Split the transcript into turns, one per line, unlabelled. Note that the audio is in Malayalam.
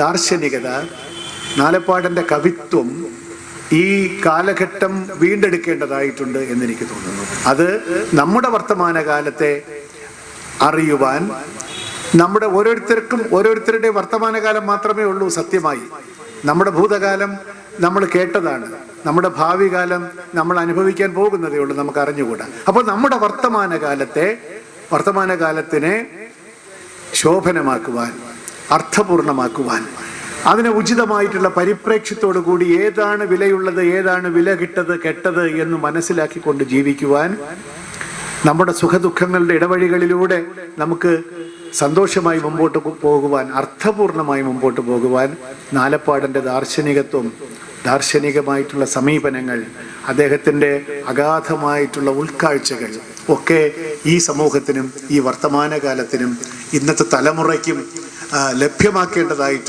ദാർശനികത നാലപ്പാടന്റെ കവിത്വം ഈ കാലഘട്ടം വീണ്ടെടുക്കേണ്ടതായിട്ടുണ്ട് എന്ന് എനിക്ക് തോന്നുന്നു. അത് നമ്മുടെ വർത്തമാനകാലത്തെ അറിയുവാൻ നമ്മുടെ ഓരോരുത്തർക്കും ഓരോരുത്തരുടെ വർത്തമാനകാലം മാത്രമേ ഉള്ളൂ സത്യമായി. നമ്മുടെ ഭൂതകാലം നമ്മൾ കേട്ടതാണ്. നമ്മുടെ ഭാവി കാലം നമ്മൾ അനുഭവിക്കാൻ പോകുന്നതേ ഉള്ളൂ നമുക്ക് അറിഞ്ഞുകൂടാ അപ്പോൾ നമ്മുടെ വർത്തമാനകാലത്തെ വർത്തമാനകാലത്തിനെ ശോഭനമാക്കുവാൻ അർത്ഥപൂർണമാക്കുവാൻ. അതിന് ഉചിതമായിട്ടുള്ള പരിപ്രേക്ഷ്യത്തോടു കൂടി ഏതാണ് വിലയുള്ളത് ഏതാണ് വില കിട്ടത് കെട്ടത് എന്ന് മനസ്സിലാക്കിക്കൊണ്ട് ജീവിക്കുവാൻ നമ്മുടെ സുഖദുഃഖങ്ങളുടെ ഇടവഴികളിലൂടെ നമുക്ക് സന്തോഷമായി മുമ്പോട്ട് പോകുവാൻ അർത്ഥപൂർണമായി മുമ്പോട്ട് പോകുവാൻ നാലപ്പാടന്റെ ദാർശനികത്വം ദാർശനികമായിട്ടുള്ള സമീപനങ്ങൾ അദ്ദേഹത്തിന്റെ അഗാധമായിട്ടുള്ള ഉൾക്കാഴ്ചകൾ ഒക്കെ ഈ സമൂഹത്തിനും ഈ വർത്തമാനകാലത്തിനും ഇന്നത്തെ തലമുറയ്ക്കും ലഭ്യമാക്കേണ്ടതായിട്ടുണ്ട്.